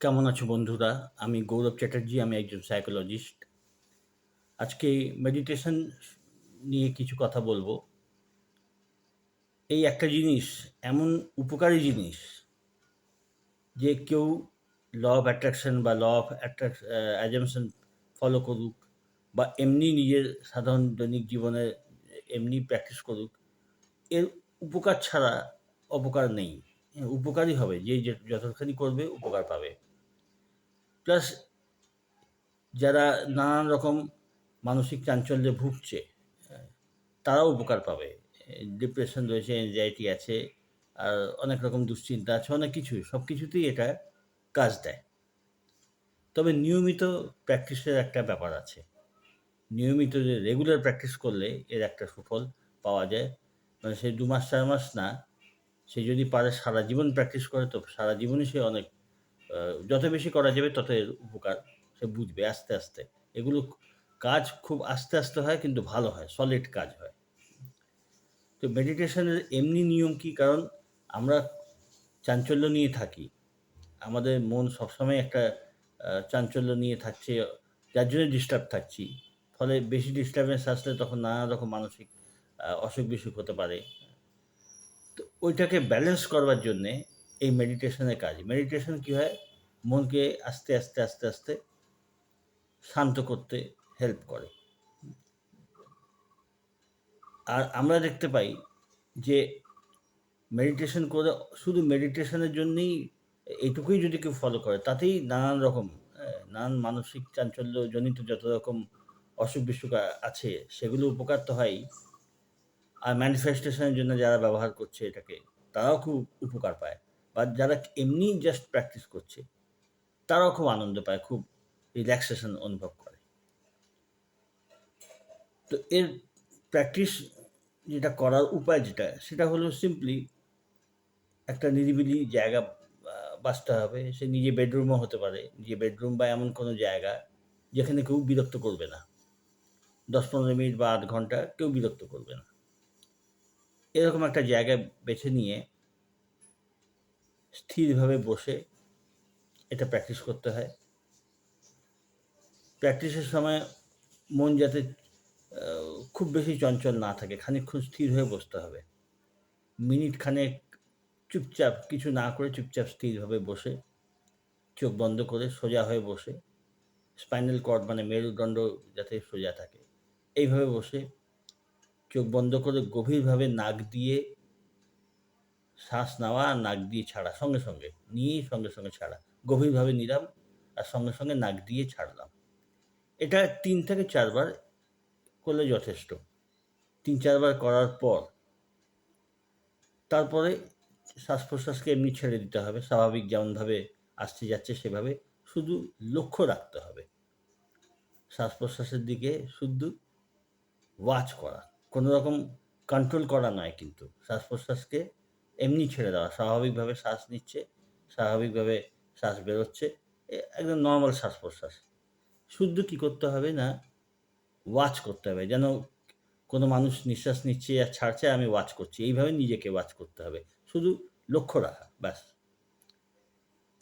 কেমন আছো বন্ধুরা? আমি গৌরব চ্যাটার্জি, আমি একজন সাইকোলজিস্ট। আজকে মেডিটেশন নিয়ে কিছু কথা বলব। এই একটা জিনিস এমন উপকারী জিনিস যে কেউ ল অফ অ্যাট্রাকশন বা law of attract assumption follow করুক বা এমনি নিজের সাধারণ দৈনিক জীবনে এমনি প্র্যাকটিস করুক, এর উপকার ছাড়া অপকার নেই। উপকারই হবে। যে যতখানি করবে উপকার পাবে। প্লাস যারা নানান রকম মানসিক চাঞ্চল্যে ভুগছে, তারাও উপকার পাবে। ডিপ্রেশন রয়েছে, এনজাইটি আছে, আর অনেক রকম দুশ্চিন্তা আছে, অনেক কিছুই। সব কিছুতেই এটা কাজ দেয়। তবে নিয়মিত প্র্যাকটিসের একটা ব্যাপার আছে। নিয়মিত যে রেগুলার প্র্যাকটিস করলে এর একটা সুফল পাওয়া যায়। মানে সে দু মাস চার মাস না, সে যদি পারে সারা জীবন প্র্যাকটিস করে তো সারা জীবনই সে অনেক যত বেশি করা যাবে তত এর উপকার সে বুঝবে আস্তে, আস্তে। এগুলো কাজ খুব আস্তে, আস্তে হয় কিন্তু ভালো হয়, সলিড কাজ হয়। তো মেডিটেশনের এমনি নিয়ম কি? কারণ আমরা চাঞ্চল্য নিয়ে থাকি। আমাদের মন সবসময় একটা চাঞ্চল্য নিয়ে থাকছে, যার জন্য ডিস্টার্ব থাকছি। ফলে বেশি ডিস্টার্বেন্স আসলে তখন নানা রকম মানসিক অসুখ-বিসুখ হতে পারে। তো ওইটাকে ব্যালেন্স করবার জন্যে এই মেডিটেশনের কাজ। মেডিটেশন কি হয়? মনকে আস্তে, আস্তে, আস্তে, আস্তে শান্ত করতে হেল্প করে। আর আমরা দেখতে পাই যে মেডিটেশন করে শুধু মেডিটেশনের জন্যেই এইটুকুই যদি কেউ ফলো করে তাতেই নানান রকম হ্যাঁ, নানান মানসিক চাঞ্চল্যজনিত যত রকম অসুখ-বিসুখ আছে সেগুলো উপকার তো হয়ই। আর ম্যানিফেস্টেশনের জন্য যারা ব্যবহার করছে এটাকে, তারাও খুব উপকার পায়। বা যারা এমনি জাস্ট প্র্যাকটিস করছে, তারাও খুব আনন্দ পায়, খুব রিল্যাক্সেশন অনুভব করে। তো এর প্র্যাকটিস যেটা করার উপায় যেটা, সেটা হলো সিম্পলি একটা নিরিবিলি জায়গা বাঁচতে হবে। সে নিজে বেডরুমও হতে পারে। নিজে বেডরুম বা এমন কোনো জায়গা যেখানে কেউ বিরক্ত করবে না। দশ পনেরো মিনিট বা আধ ঘণ্টা কেউ বিরক্ত করবে না। এরকম একটা জায়গা বেছে নিয়ে স্থিরভাবে বসে এটা প্র্যাকটিস করতে হয়। প্র্যাকটিসের সময় মন যাতে খুব বেশি চঞ্চল না থাকে, খানিকক্ষণ স্থির হয়ে বসতে হবে। মিনিট খানেক চুপচাপ কিছু না করে চুপচাপ স্থিরভাবে বসে, চোখ বন্ধ করে সোজা হয়ে বসে, স্পাইনাল কর্ড মানে মেরুদণ্ড যাতে সোজা থাকে। এইভাবে বসে চোখ বন্ধ করে গভীরভাবে নাক দিয়ে শ্বাস নেওয়া নাক দিয়ে ছাড়া সঙ্গে, সঙ্গে। নিয়েই সঙ্গে, সঙ্গে ছাড়া। গভীরভাবে নিলাম আর সঙ্গে, সঙ্গে নাক দিয়ে ছাড়লাম। এটা তিন থেকে চারবার করলে যথেষ্ট। তিন চারবার করার পর তারপরে শ্বাস-প্রশ্বাসকে এমনি ছেড়ে দিতে হবে। স্বাভাবিক যেমনভাবে আসতে যাচ্ছে সেভাবে শুধু লক্ষ্য রাখতে হবে। শ্বাস-প্রশ্বাসের দিকে শুধু ওয়াচ করা। কোনো রকম কন্ট্রোল করা নয় কিন্তু। শ্বাস-প্রশ্বাসকে এমনি ছেড়ে দেওয়া। স্বাভাবিকভাবে শ্বাস নিচ্ছে, স্বাভাবিকভাবে শ্বাস বেরোচ্ছে। একদম নর্মাল শ্বাস-প্রশ্বাস। শুদ্ধ কী করতে হবে না, ওয়াচ করতে হবে। যেন কোনো মানুষ নিঃশ্বাস নিচ্ছে আর ছাড়ছে, আমি ওয়াচ করছি। এইভাবে নিজেকে ওয়াচ করতে হবে। শুধু লক্ষ্য রাখা, ব্যাস।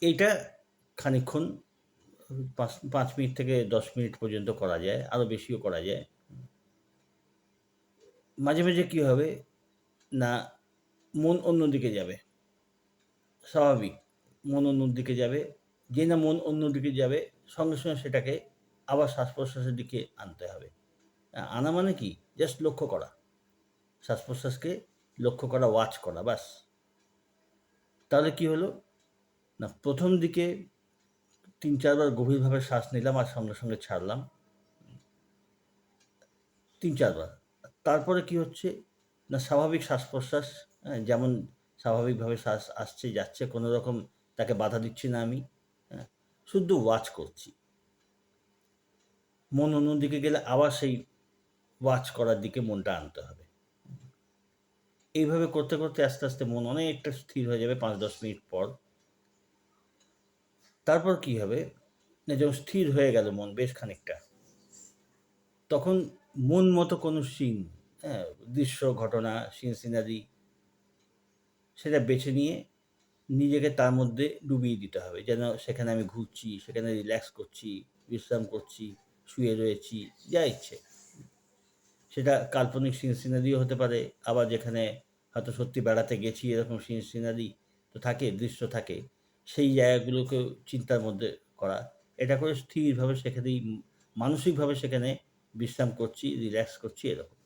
এইটা খানিকক্ষণ ৫ ৫ মিনিট থেকে ১০ মিনিট পর্যন্ত করা যায়। আরও বেশিও করা যায়। মাঝে, মাঝে কী হবে না, মন অন্যদিকে যাবে। স্বাভাবিক। মন অন্যদিকে যাবে। যে না মন অন্যদিকে যাবে, সঙ্গে, সঙ্গে সেটাকে আবার শ্বাস-প্রশ্বাসের দিকে আনতে হবে। আনা মানে কি? জাস্ট লক্ষ্য করা। শ্বাস-প্রশ্বাসকে লক্ষ্য করা, ওয়াচ করা, ব্যাস। তাহলে কী হলো? না প্রথম দিকে তিন চারবার গভীরভাবে শ্বাস নিলাম আর সঙ্গে, সঙ্গে ছাড়লাম। তিন চারবার তারপরে কী হচ্ছে? না স্বাভাবিক শ্বাস-প্রশ্বাস, হ্যাঁ? যেমন স্বাভাবিকভাবে শ্বাস আসছে যাচ্ছে, কোনো রকম তাকে বাধা দিচ্ছি না আমি। হ্যাঁ? শুধু ওয়াচ করছি। মন অন্যদিকে গেলে আবার সেই ওয়াচ করার দিকে মনটা আনতে হবে। এইভাবে করতে, করতে আস্তে, আস্তে মন অনেকটা স্থির হয়ে যাবে ৫-১০ মিনিট পর। তারপর কী হবে? না যখন স্থির হয়ে গেল মন বেশ খানিকটা, তখন মন মতো কোনো সিন, হ্যাঁ? দৃশ্য, ঘটনা, সিন সিনারি সেটা বেছে নিয়ে নিজেকে তার মধ্যে ডুবিয়ে দিতে হবে। যেন সেখানে আমি ঘুরছি, সেখানে রিল্যাক্স করছি, বিশ্রাম করছি, শুয়ে রয়েছি, যা ইচ্ছে। সেটা কাল্পনিক সিন সিনারিও হতে পারে, আবার যেখানে হয়তো সত্যি বেড়াতে গেছি এরকম সিন সিনারি তো থাকে, দৃশ্য থাকে, সেই জায়গাগুলোকে চিন্তার মধ্যে করা। এটা করে স্থিরভাবে সেখানেই, মানসিকভাবে সেখানে বিশ্রাম করছি রিল্যাক্স করছি, এরকম।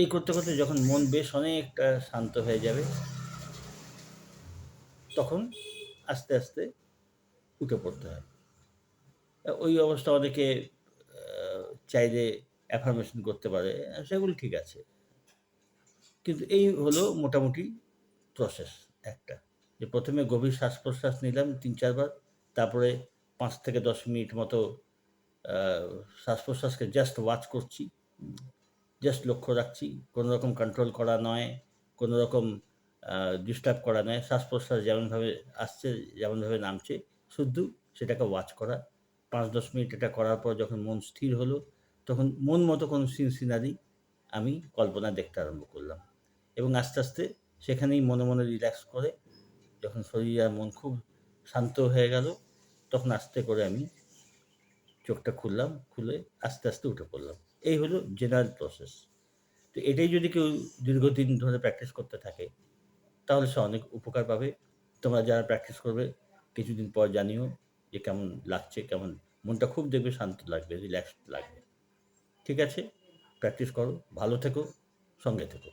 এই করতে করতে যখন মন বেশ অনেকটা শান্ত হয়ে যাবে, তখন আস্তে আস্তে উঠে পড়তে হয়। ওই অবস্থা অনেকে চাইলে অ্যাফার্মেশন করতে পারে, সেগুলো ঠিক আছে। কিন্তু এই হলো মোটামুটি প্রসেস একটা। যে প্রথমে গভীর শ্বাস প্রশ্বাস নিলাম তিন চারবার, তারপরে পাঁচ থেকে দশ মিনিট মতো শ্বাস প্রশ্বাসকে জাস্ট ওয়াচ করছি। জাস্ট লক্ষ্য রাখছি, কোনো রকম কন্ট্রোল করা নয়, কোনো রকম ডিস্টার্ব করা নয় শ্বাস প্রশ্বাস যেমনভাবে আসছে, যেমনভাবে নামছে, শুধু সেটাকে ওয়াচ করা। পাঁচ, দশ মিনিট এটা করার পর যখন মন স্থির হলো, তখন মন মতো কোনো সিন সিনারি আমি কল্পনা দেখতে আরম্ভ করলাম। এবং আস্তে আস্তে সেখানেই মনে মনে রিল্যাক্স করে, যখন শরীর আর মন খুব শান্ত হয়ে গেল, তখন আস্তে করে আমি চোখটা খুললাম, খুলে আস্তে আস্তে উঠে পড়লাম। এই হলো জেনারেল প্রসেস তো এটাই যদি কেউ দীর্ঘদিন ধরে প্র্যাকটিস করতে থাকে, তাহলে সে অনেক উপকার পাবে। তোমরা যারা প্র্যাকটিস করবে, কিছুদিন পর জানিও যে কেমন লাগছে, কেমন মনটা খুব দেখবে, শান্ত লাগবে রিল্যাক্স লাগবে। ঠিক আছে? প্র্যাকটিস করো, ভালো থেকো, সঙ্গে থেকো।